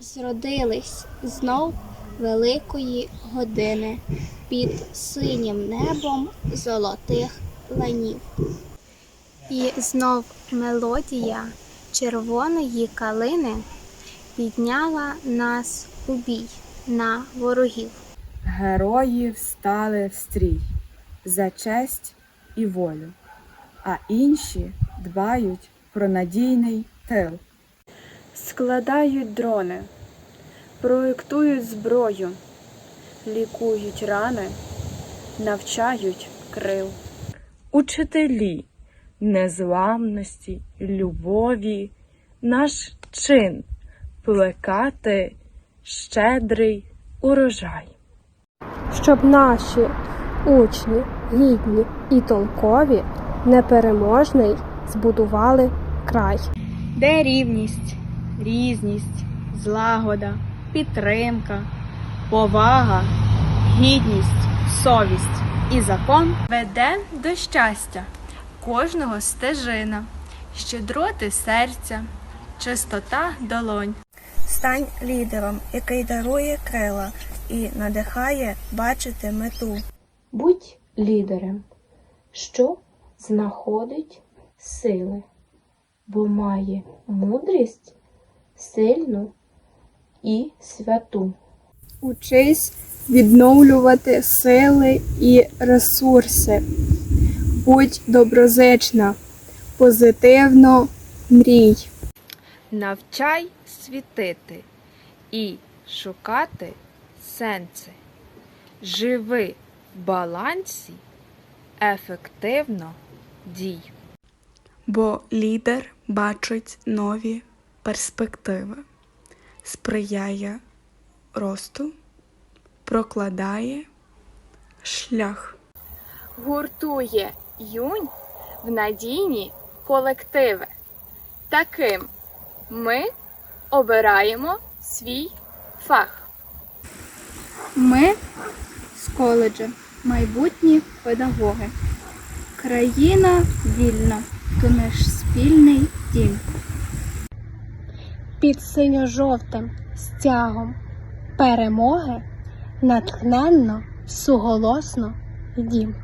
Зродились знов великої години під синім небом золотих ланів. І знов мелодія червоної калини підняла нас у бій на ворогів. Герої встали в стрій за честь і волю, а інші дбають про надійний тил. Складають дрони, проєктують зброю, лікують рани, навчають крил. Учителі незламності, любові, наш чин плекати щедрий урожай. щоб наші учні гідні і толкові, непереможний збудували край. Де рівність, різність, злагода, підтримка, повага, гідність, совість і закон Веде до щастя кожного стежина, щедроти серця, чистота долонь. Стань лідером, який дарує крила і надихає бачити мету. Будь лідером, що знаходить сили, бо має мудрість сильну і святу. Учись відновлювати сили і ресурси. Будь доброзична, позитивно мрій. Навчай світити і шукати сенси. Живи в балансі, ефективно дій. Бо лідер бачить нові перспективи, сприяє росту, прокладає шлях. гуртує юнь в надійні колективи. Таким ми обираємо свій фах. Ми з коледжа майбутні педагоги. Країна вільна, то наш спільний дім. Під синьо-жовтим стягом перемоги натхненно, суголосно дім.